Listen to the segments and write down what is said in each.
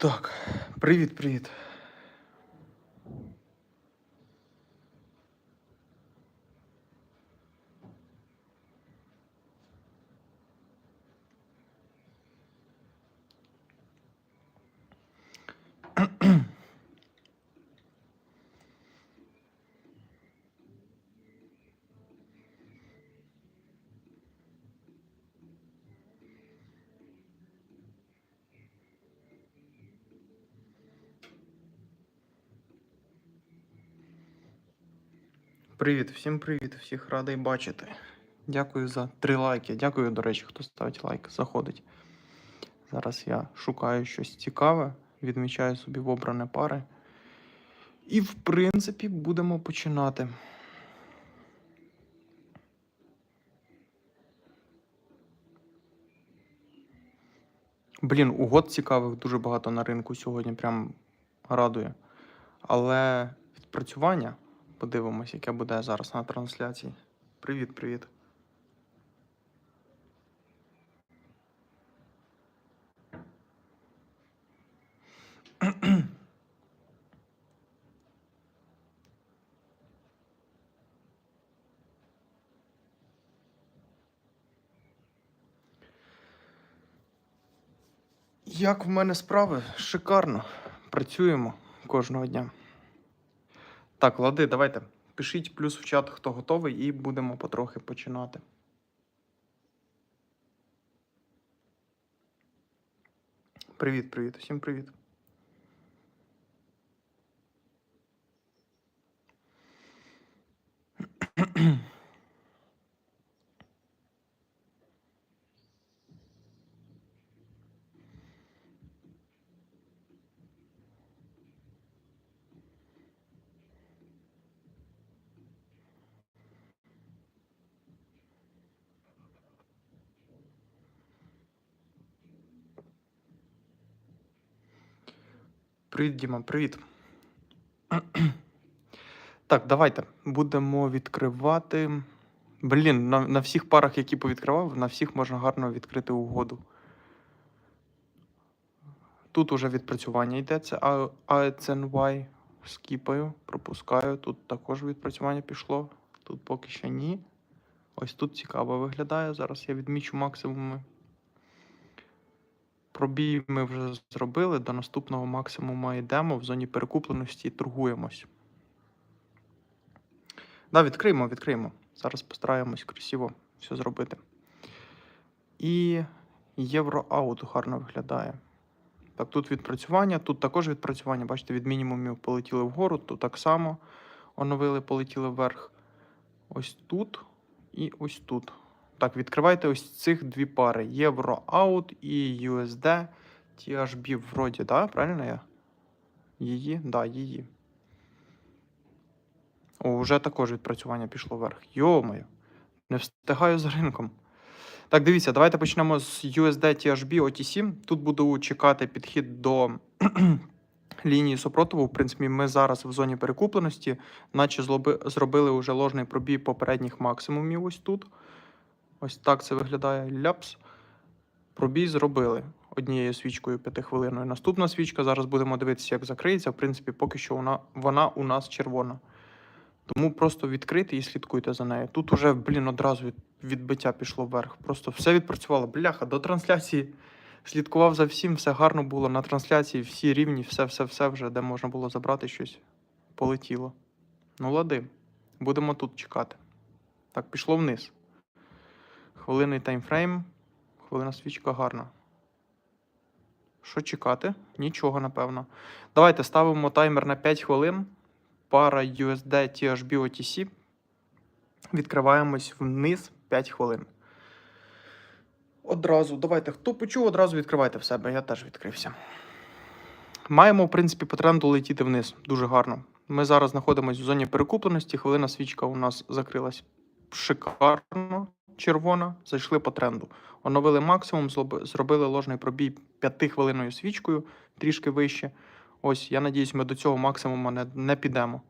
Так, привіт, привіт. Всім привіт, всіх радий бачити. Дякую за три лайки. Дякую, до речі, хто ставить лайк, заходить. Зараз я шукаю щось цікаве, відмічаю собі в обране пари. І, в принципі, будемо починати. Блін, угод цікавих дуже багато на ринку сьогодні, прям радує. Але відпрацювання, подивимось, яке буде зараз на трансляції. Привіт, привіт. Як в мене справи? Шикарно. Працюємо кожного дня. Так, лади, давайте. Пишіть плюс в чат, хто готовий, і будемо потрохи починати. Привіт, привіт, усім привіт. Привіт, Діма, привіт. Так, давайте будемо відкривати. Блін, на, на всіх парах, які повідкривав, на всіх можна гарно відкрити угоду. Тут уже відпрацювання йде. Це А- ACNY. Скіпаю, пропускаю. Тут також відпрацювання пішло. Тут поки що ні. Ось тут цікаво виглядає. Зараз я відмічу максимуми. Пробій ми вже зробили. До наступного максимуму йдемо. В зоні перекупленості торгуємось. Да, відкриємо, відкриємо. Зараз постараємось красиво все зробити. І євроаут гарно виглядає. Так, тут відпрацювання, тут також відпрацювання. Бачите, від мінімумів полетіли вгору, тут так само оновили, полетіли вверх. Ось тут і ось тут. Так, відкривайте ось цих дві пари: Євроаут і USD THB вроді, да? Правильно я? Її? Да, її. О, вже також відпрацювання пішло вверх. Йо-моє. Не встигаю за ринком. Так, дивіться, давайте почнемо з USD THB OTC. Тут буду чекати підхід до лінії супротиву. В принципі, ми зараз в зоні перекупленості, наче зробили вже ложний пробій попередніх максимумів ось тут. Ось так це виглядає ляпс. Пробій зробили однією свічкою п'ятихвилинною. Наступна свічка, зараз будемо дивитися, як закриється. В принципі, поки що вона, вона у нас червона. Тому просто відкрити і слідкуйте за нею. Тут уже, блін, одразу від, відбиття пішло вверх. Просто все відпрацювало. Бляха, до трансляції слідкував за всім, все гарно було. На трансляції всі рівні, все-все-все вже, де можна було забрати щось, полетіло. Ну, лади, будемо тут чекати. Так, пішло вниз. Хвилинний таймфрейм. Хвилина свічка гарна. Що чекати? Нічого, напевно. Давайте ставимо таймер на 5 хвилин. Пара USD THB OTC. Відкриваємось вниз 5 хвилин. Одразу, давайте, хто почув, одразу відкривайте в себе. Я теж відкрився. Маємо, в принципі, по тренду летіти вниз. Дуже гарно. Ми зараз знаходимося в зоні перекупленості. Хвилина свічка у нас закрилась шикарно. Червона. Зайшли по тренду. Оновили максимум, зробили ложний пробій 5 хвилинною свічкою, трішки вище. Ось, я надіюсь, ми до цього максимуму не, не підемо.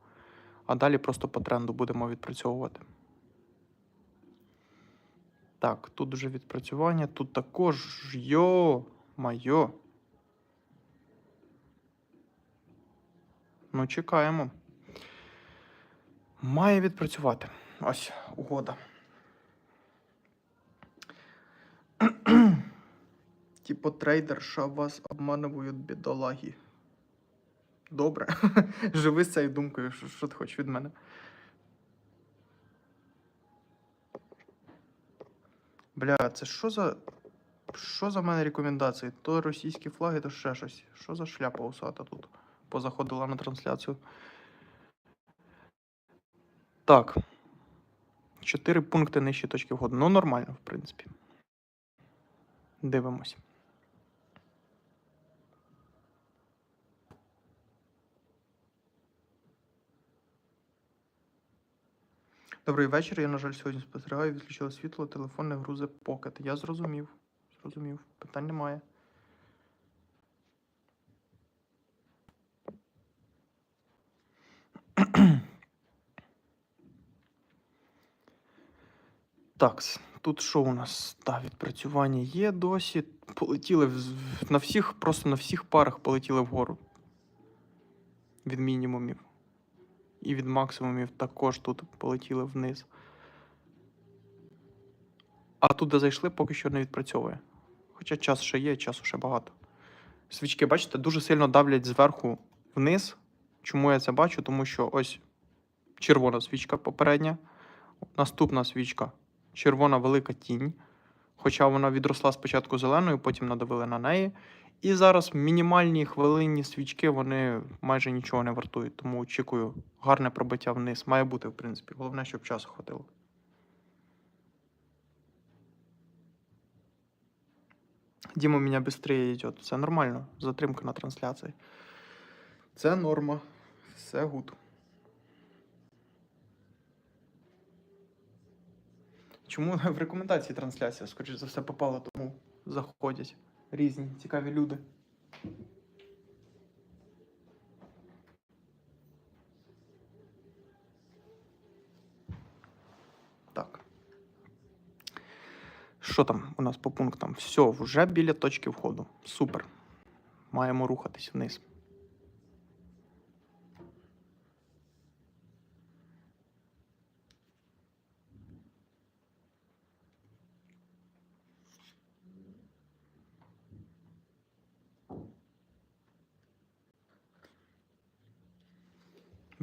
А далі просто по тренду будемо відпрацьовувати. Так, тут вже відпрацювання, тут також. Йо, майо. Ну, чекаємо. Має відпрацювати. Ось угода. Типу трейдерша вас обманують бідолаги. Добре. Живи з цією думкою, що, що ти хочеш від мене. Бля, це що за. Що за мене рекомендації? То російські флаги, то ще щось. Що за шляпа усата тут? Позаходила на трансляцію. Так. Чотири пункти нижче точки входу. Ну, нормально, в принципі. Дивимось. Добрий вечір. Я, на жаль, сьогодні спостерігаю, відключила світло, телефон не грузе покет. Я зрозумів. Зрозумів. Питань немає. Так, тут що у нас? Так, відпрацювання є досі. Полетіли на всіх, просто на всіх парах полетіли вгору. Від мінімумів. І від максимумів також тут полетіли вниз. А тут, де зайшли, поки що не відпрацьовує. Хоча час ще є, часу ще багато. Свічки, бачите, дуже сильно давлять зверху вниз. Чому я це бачу? Тому що ось червона свічка попередня, наступна свічка червона велика тінь. Хоча вона відросла спочатку зеленою, потім надавили на неї. І зараз мінімальні хвилинні свічки вони майже нічого не вартують. Тому очікую гарне пробиття вниз. Має бути, в принципі. Головне, щоб часу хватило. Дима меня быстрее идет. Все нормально. Затримка на трансляції. Це норма. Все гуд. Чому в рекомендації трансляція, скоріш за все, попала, тому заходять різні цікаві люди. Так. Що там у нас по пунктам? Все, вже біля точки входу. Супер. Маємо рухатись вниз.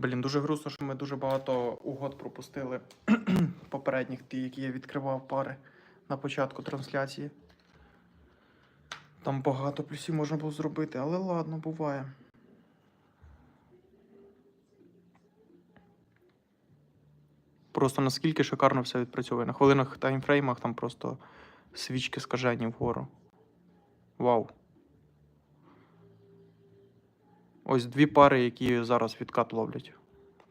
Блін, дуже грустно, що ми дуже багато угод пропустили попередніх, ті, які я відкривав пари на початку трансляції. Там багато плюсів можна було зробити, але ладно, буває. Просто наскільки шикарно все відпрацьовує. На хвилинах таймфреймах там просто свічки скажені вгору. Вау. Ось дві пари, які зараз відкат ловлять.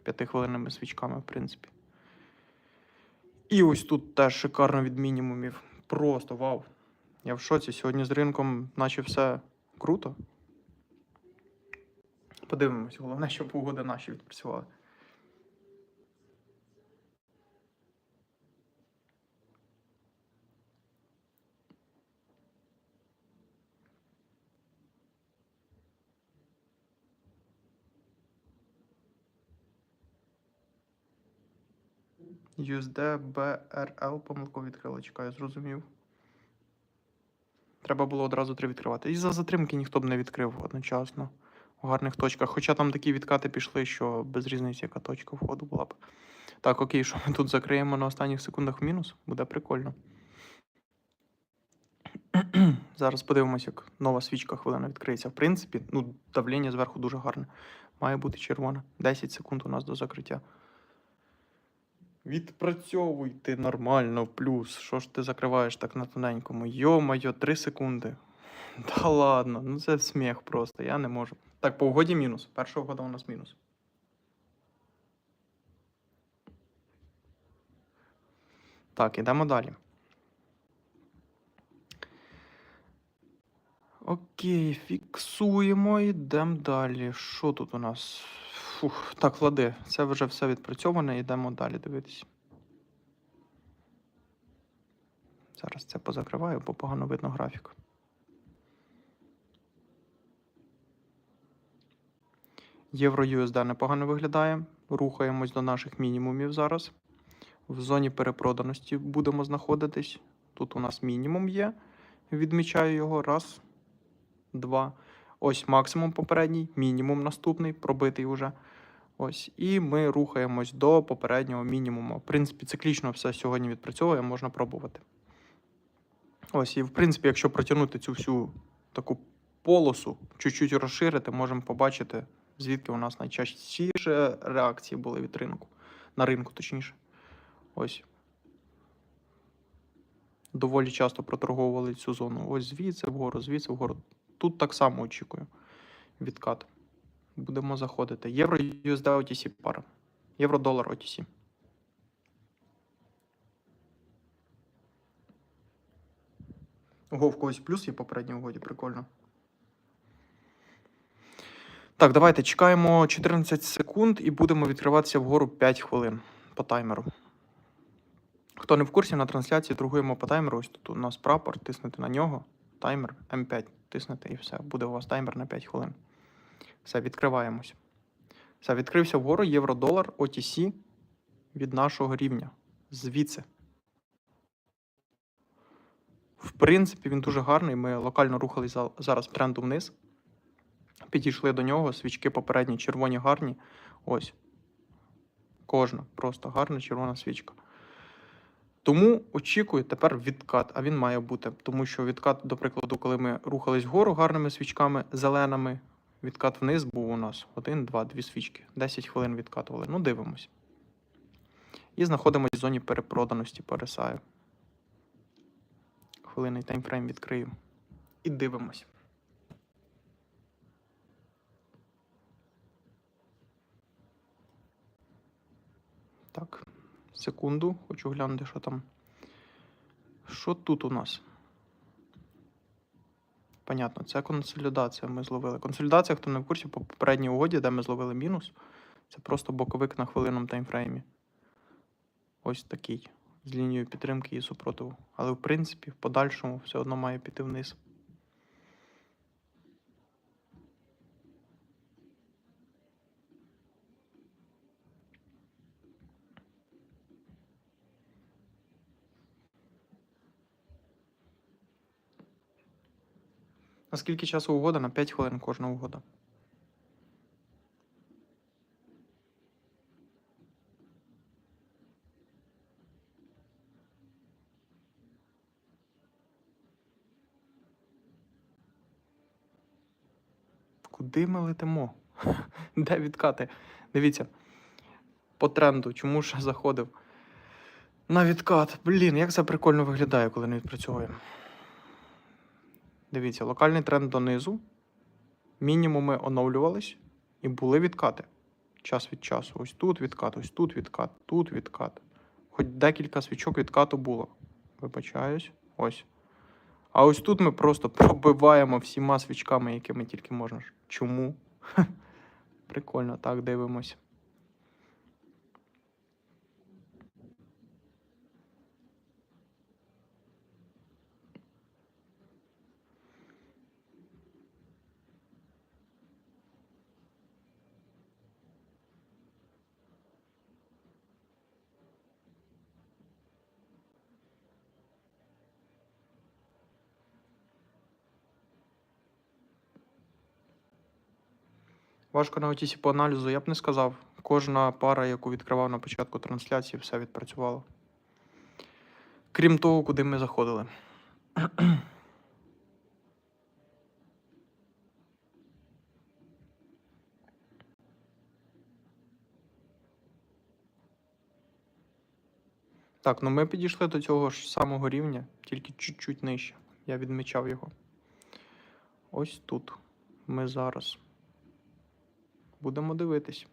П'ятихвилинними свічками, в принципі. І ось тут теж шикарно від мінімумів. Просто вау. Я в шоці. Сьогодні з ринком, наче все круто. Подивимось, головне, щоб угоди наші відпрацювали. USD BRL помилково відкрила, чекаю, зрозумів. Треба було одразу три відкривати. І за затримки ніхто б не відкрив одночасно у гарних точках. Хоча там такі відкати пішли, що без різниці, яка точка входу була б. Так, окей, що ми тут закриємо на останніх секундах в мінус? Буде прикольно. Зараз подивимось, як нова свічка хвилина відкриється. В принципі, ну, давлення зверху дуже гарне. Має бути червоне. 10 секунд у нас до закриття. Відпрацьовуйте нормально, плюс. Що ж ти закриваєш так на тоненькому? Йо-моє, 3 секунди. Та ладно, ну це сміх просто, я не можу. Так, по угоді мінус. Перша угода у нас мінус. Так, ідемо далі. Окей, фіксуємо, йдемо далі. Що тут у нас? Фух, так, лади, це вже все відпрацьоване, йдемо далі дивитись. Зараз це позакриваю, бо погано видно графік. Євро USD непогано виглядає. Рухаємось до наших мінімумів зараз. В зоні перепроданості будемо знаходитись. Тут у нас мінімум є. Відмічаю його. Раз, два. Ось максимум попередній, мінімум наступний, пробитий уже. Ось. І ми рухаємось до попереднього мінімуму. В принципі, циклічно все сьогодні відпрацьовує, можна пробувати. Ось, і в принципі, якщо протягнути цю всю таку полосу, чуть-чуть розширити, можемо побачити, звідки у нас найчастіше реакції були від ринку. На ринку, точніше. Ось. Доволі часто проторговували цю зону. Ось звідси вгору, звідси вгору. Тут так само очікую відкат. Будемо заходити. Євро USD OTC пара. Євро-долар OTC. Ого, в когось плюс є в попередній угоді, прикольно. Так, давайте чекаємо 14 секунд і будемо відкриватися вгору 5 хвилин по таймеру. Хто не в курсі, на трансляції торгуємо по таймеру. Ось тут у нас прапор, тиснете на нього, таймер М5, тиснете і все. Буде у вас таймер на 5 хвилин. Все, відкриваємось. Все, відкрився вгору євро-долар OTC від нашого рівня. Звідси. В принципі, він дуже гарний. Ми локально рухались зараз тренду вниз. Підійшли до нього, свічки попередні червоні гарні. Ось. Кожна просто гарна червона свічка. Тому очікую тепер відкат, а він має бути. Тому що відкат, до прикладу, коли ми рухались вгору гарними свічками зеленими, відкат вниз був у нас один, два, дві свічки. 10 хвилин відкатували. Ну, дивимось. І знаходимося в зоні перепроданості RSI. Хвилинний таймфрейм відкрию. І дивимось. Так, секунду, хочу глянути, що там. Що тут у нас? Понятно, це консолідація ми зловили. Консолідація, хто не в курсі, по попередній угоді, де ми зловили мінус, це просто боковик на хвилинному таймфреймі. Ось такий. З лінією підтримки і супротиву. Але в принципі, в подальшому все одно має піти вниз. На скільки часу угода? На 5 хвилин кожна угода. Куди ми летимо? Де відкати? Дивіться. По тренду, чому ж заходив? На відкат. Блін, як це прикольно виглядає, коли не відпрацьовує. Дивіться, локальний тренд донизу. Мінімуми оновлювались і були відкати. Час від часу. Ось тут відкат, ось тут відкат, тут відкат. Хоч декілька свічок відкату було. Вибачаюсь. Ось. А ось тут ми просто пробиваємо всіма свічками, якими тільки можна. Чому? Прикольно, так дивимось. Важко на OTC по аналізу, я б не сказав. Кожна пара, яку відкривав на початку трансляції, все відпрацювало. Крім того, куди ми заходили. Так, ну ми підійшли до цього ж самого рівня, тільки чуть-чуть нижче. Я відмічав його. Ось тут. Ми зараз. Будемо дивитись.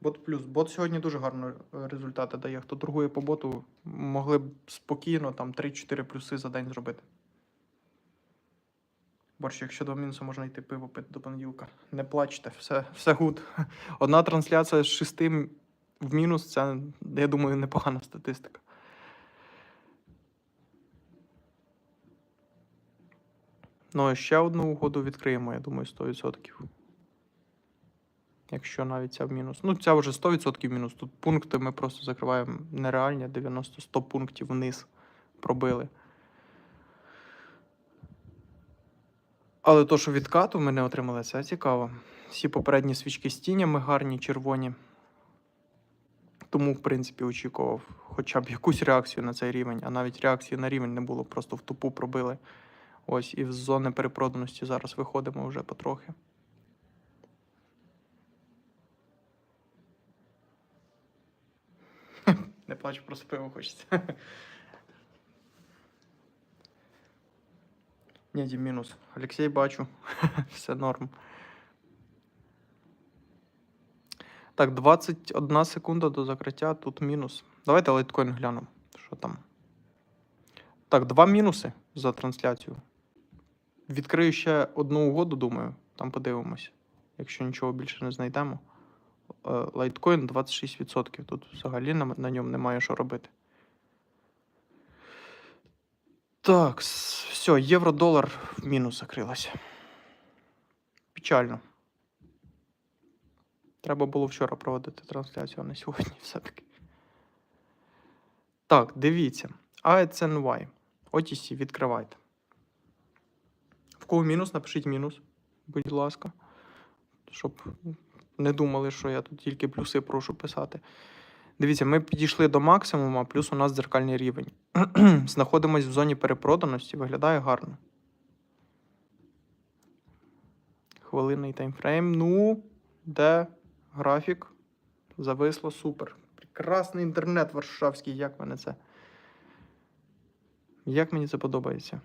Бот плюс. Бот сьогодні дуже гарно е, результати дає. Хто торгує по боту, могли б спокійно там 3-4 плюси за день зробити. Борщ, якщо два мінуси, можна йти пиво пити до понеділка. Не плачте, все, все гуд. Одна трансляція з шести в мінус це, я думаю, непогана статистика. Ну, ще одну угоду відкриємо, я думаю, 100%. Якщо навіть ця в мінус. Ну, ця вже 100% мінус. Тут пункти ми просто закриваємо нереальні, 90-100 пунктів вниз пробили. Але то, що відкату ми не отримали, це цікаво. Всі попередні свічки з тінями гарні, червоні. Тому, в принципі, очікував хоча б якусь реакцію на цей рівень, а навіть реакції на рівень не було, просто в тупу пробили. Ось, і з зони перепроданості зараз виходимо вже потрохи. Не плачу, просто пиво хочеться. Ні, Дім, мінус. Олексій бачу. Все норм. Так, 21 секунда до закриття, тут мінус. Давайте лайткоін глянемо. Що там? Так, два мінуси за трансляцію. Відкрию ще одну угоду, думаю. Там подивимося. Якщо нічого більше не знайдемо. Е, Лайткоін 26%. Тут взагалі на, на ньому немає що робити. Так, все, євро-долар в мінус закрилося. Печально. Треба було вчора проводити трансляцію, а не сьогодні все-таки. Так, дивіться. AECNY. OTC, відкривайте. В кого мінус, напишіть мінус, будь ласка. Щоб не думали, що я тут тільки плюси прошу писати. Дивіться, ми підійшли до максимуму, плюс у нас дзеркальний рівень. Знаходимось в зоні перепроданості, виглядає гарно. Хвилинний таймфрейм. Ну, де графік? Зависло супер. Прекрасний інтернет варшавський, як мене це. Як мені це подобається.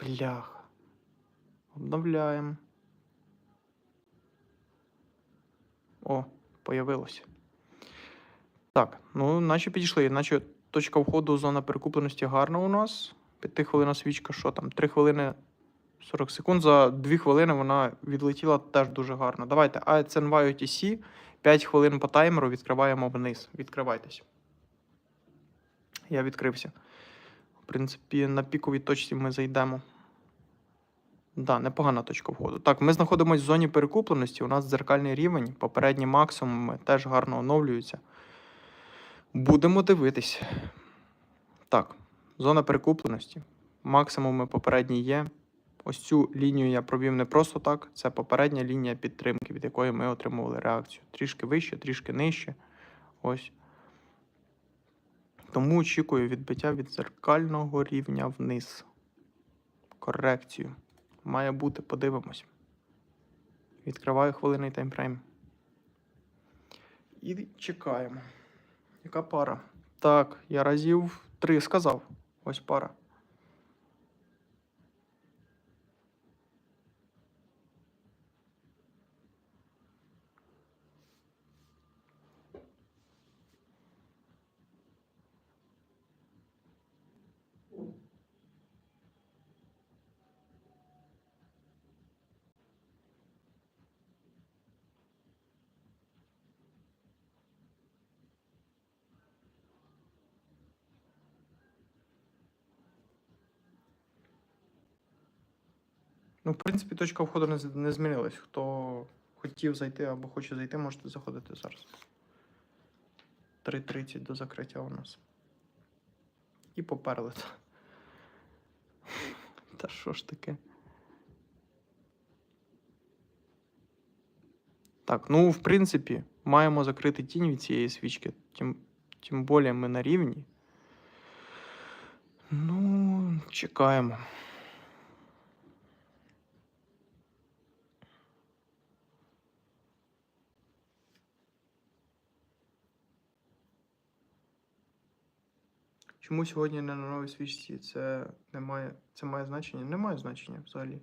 Бляха. Обновляємо. О, появилося. Так, ну, наче підійшли, наче точка входу, зона перекупленості гарна у нас. 5 хвилина свічка, що там? 3 хвилини 40 секунд. За 2 хвилини вона відлетіла теж дуже гарно. Давайте ACNY OTC. 5 хвилин по таймеру відкриваємо вниз. Відкривайтесь. Я відкрився. Принципі, на піковій точці ми зайдемо. Да, непогана точка входу. Так, ми знаходимося в зоні перекупленості. У нас дзеркальний рівень, попередні максимуми теж гарно оновлюються. Будемо дивитись. Так, зона перекупленості. Максимуми попередні є. Ось цю лінію я провів не просто так. Це попередня лінія підтримки, від якої ми отримували реакцію. Трішки вище, трішки нижче. Ось. Тому очікую відбиття від зеркального рівня вниз. Корекцію. Має бути, подивимось. Відкриваю хвилинний таймфрейм. І чекаємо. Яка пара? Так, я разів три сказав. Ось пара. Ну, в принципі, точка входу не, не змінилась. Хто хотів зайти або хоче зайти, можете заходити зараз. 3.30 до закриття у нас. І поперли. Та що ж таке? Так, ну, в принципі, маємо закрити тінь від цієї свічки. Тим, тим більше ми на рівні. Ну, чекаємо. Чому сьогодні не на новій свічці? Це не має, це має значення? Немає значення взагалі.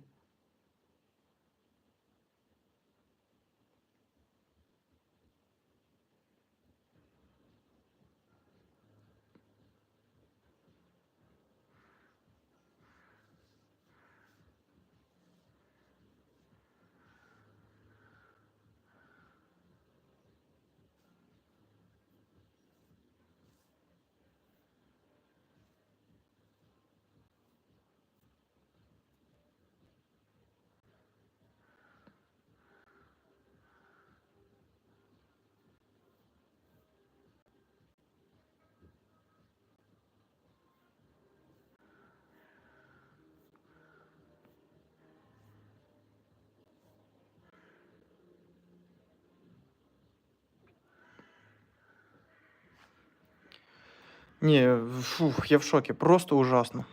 Ні, фух, я в шокі. Просто ужасно.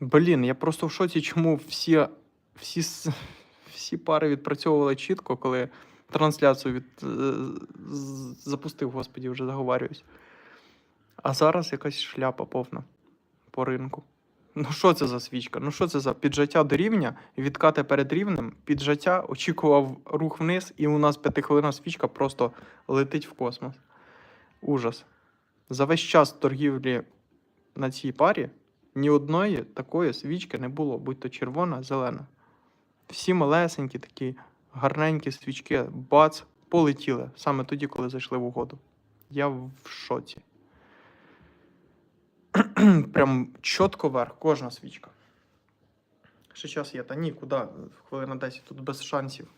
Блін, я просто в шоці, чому всі, всі, всі пари відпрацьовували чітко, коли трансляцію від, е, запустив, господі, вже заговарююсь. А зараз якась шляпа повна по ринку. Ну, що це за свічка? Ну, що це за піджаття до рівня, відкати перед рівнем, піджаття, очікував рух вниз, і у нас п'ятихвилинна свічка просто летить в космос. Ужас. За весь час торгівлі на цій парі ні одної такої свічки не було, будь то червона, зелена. Всі малесенькі такі гарненькі свічки, бац, полетіли саме тоді, коли зайшли в угоду. Я в шоці. Прям чітко вверх, кожна свічка. Ще час є, та ні, куди? Хвилина 10, тут без шансів.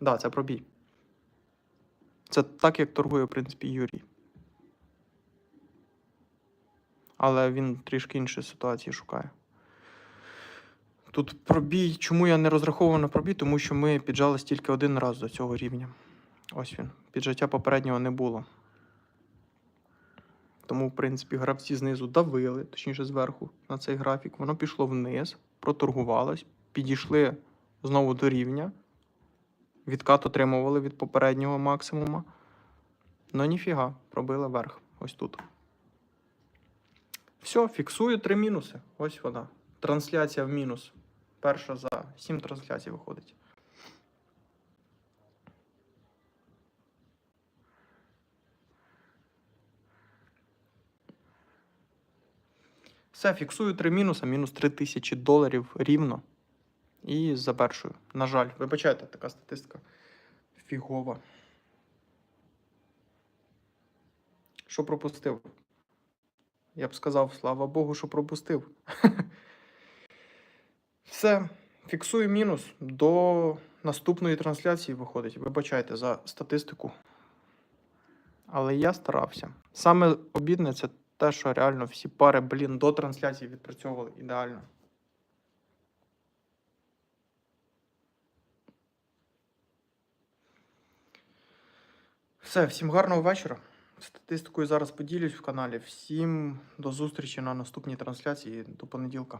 Да, це пробій. Це так, як торгує, в принципі, Юрій. Але він трішки інші ситуації шукає. Тут пробій. Чому я не розраховував на пробій? Тому що ми піджались тільки один раз до цього рівня. Ось він. Піджаття попереднього не було. Тому, в принципі, гравці знизу давили, точніше зверху, на цей графік. Воно пішло вниз, проторгувалось, підійшли знову до рівня. Відкат отримували від попереднього максимума. Ну ніфіга, пробили вверх. Ось тут. Все, фіксую три мінуси. Ось вона. Трансляція в мінус. Перша за сім трансляцій виходить. Все, фіксую три мінуси, мінус 3 тисячі доларів рівно. І завершую. На жаль, вибачайте, така статистика фігова. Що пропустив? Я б сказав, слава Богу, що пропустив. Все, фіксую мінус. До наступної трансляції виходить. Вибачайте за статистику. Але я старався. Саме обідне це те, що реально всі пари, блін, до трансляції відпрацьовували ідеально. Все, всім гарного вечора. Статистикою зараз поділюсь в каналі. Всім до зустрічі на наступній трансляції до понеділка.